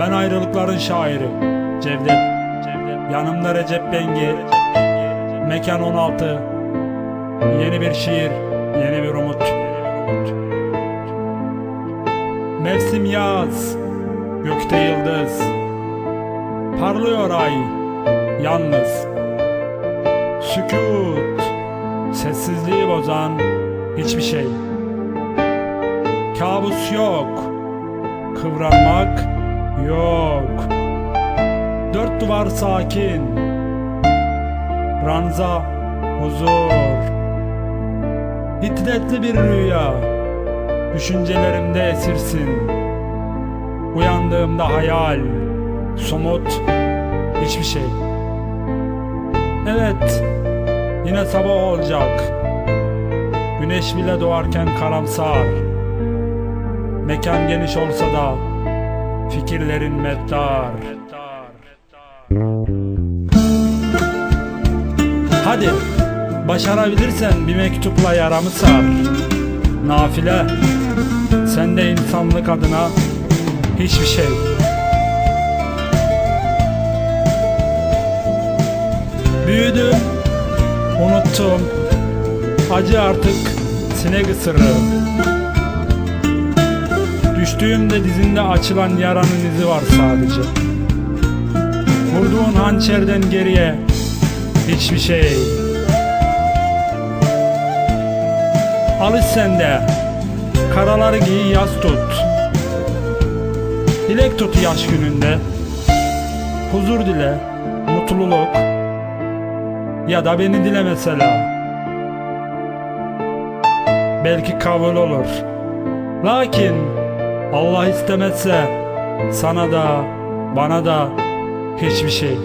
Ben ayrılıkların şairi. Cevdet. Yanımda Recep Bengi Mekan 16 Yeni bir şiir Yeni bir umut. Mevsim yaz Gökte yıldız. Parlıyor ay Yalnız. Sükut Sessizliği bozan Hiçbir şey. Kabus yok Kıvranmak yok. Dört duvar sakin. Ranza huzur. Hiddetli bir rüya. Düşüncelerimde esirsin. Uyandığımda hayal. Somut Hiçbir şey. Evet Yine sabah olacak. Güneş bile doğarken karamsar. Mekan geniş olsa da Fikirlerin meddar Hadi Başarabilirsen bir mektupla yaramı sar. Nafile Sen de insanlık adına Hiçbir şey. Büyüdüm Unuttum Acı artık sinek ısırığı Düştüğümde dizinde açılan yaranın izi var sadece. Vurduğun hançerden geriye hiçbir şey. Alış sen de. Karaları giy yaz tut. Dilek tut yaş gününde. Huzur dile Mutluluk. Ya da beni dile mesela. Belki kabul olur. Lakin Allah istemezse sana da bana da hiçbir şey.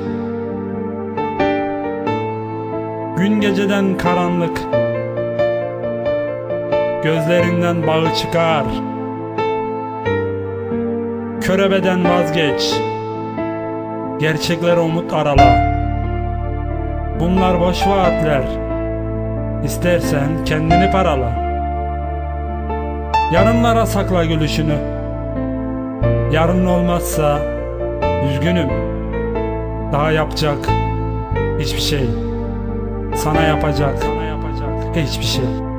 Gün geceden karanlık Gözlerinden bağı çıkar. Körebeden vazgeç Gerçeklere umut arala. Bunlar boş vaatler İstersen kendini parala. Yarınlara sakla gülüşünü Yarın olmazsa üzgünüm. Daha yapacak hiçbir şey. Sana yapacak hiçbir şey